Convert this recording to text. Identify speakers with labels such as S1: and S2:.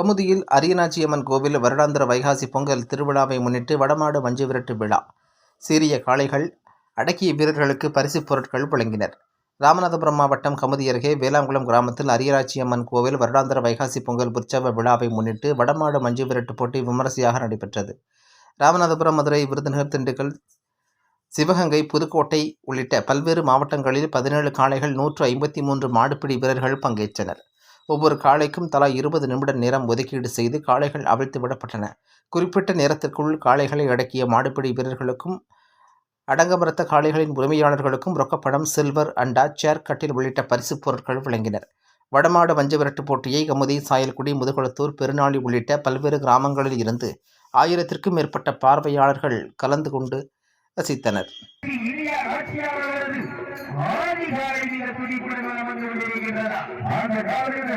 S1: கமுதியில் அரியநாச்சியம்மன் கோவில் வருடாந்திர வைகாசி பொங்கல் திருவிழாவை முன்னிட்டு வடமாடு மஞ்சு விரட்டு விழா. சீரிய காளைகள் அடக்கிய வீரர்களுக்கு பரிசுப் பொருட்கள் வழங்கினர். ராமநாதபுரம் மாவட்டம் கமுதி அருகே வேளாங்குளம் கிராமத்தில் அரியராச்சியம்மன் கோவில் வருடாந்திர வைகாசி பொங்கல் உற்சவ விழாவை முன்னிட்டு வடமாடு மஞ்சு விரட்டு போட்டி விமரிசையாக நடைபெற்றது. ராமநாதபுரம் மதுரை விருதுநகர் திண்டுக்கல் சிவகங்கை புதுக்கோட்டை உள்ளிட்ட பல்வேறு மாவட்டங்களில் பதினேழு காளைகள் நூற்று ஐம்பத்தி மூன்று மாடுபிடி வீரர்கள் பங்கேற்றனர். ஒவ்வொரு காளைக்கும் தலா இருபது நிமிட நேரம் ஒதுக்கீடு செய்து காளைகள் அவிழ்த்து விடப்பட்டன. குறிப்பிட்ட நேரத்திற்குள் காளைகளை அடக்கிய மாடுபிடி வீரர்களுக்கும் அடங்கமரத்த காளைகளின் உரிமையாளர்களுக்கும் ரொக்கப்பணம் சில்வர் அண்டா சேர் கட்டில் உள்ளிட்ட பரிசுப் பொருட்கள் வழங்கினர். வடமாடு வஞ்ச விரட்டு போட்டியை கமுதி சாயல்குடி முதுகுளத்தூர் பெருநாளி உள்ளிட்ட பல்வேறு கிராமங்களில் இருந்து ஆயிரத்திற்கும் மேற்பட்ட பார்வையாளர்கள் கலந்து கொண்டு ரசித்தனர்.
S2: இந்திய ஆட்சியாளர்களது ஆதிகாரி மிக வந்து கொண்டிருக்கின்றன அந்த காலத்தில்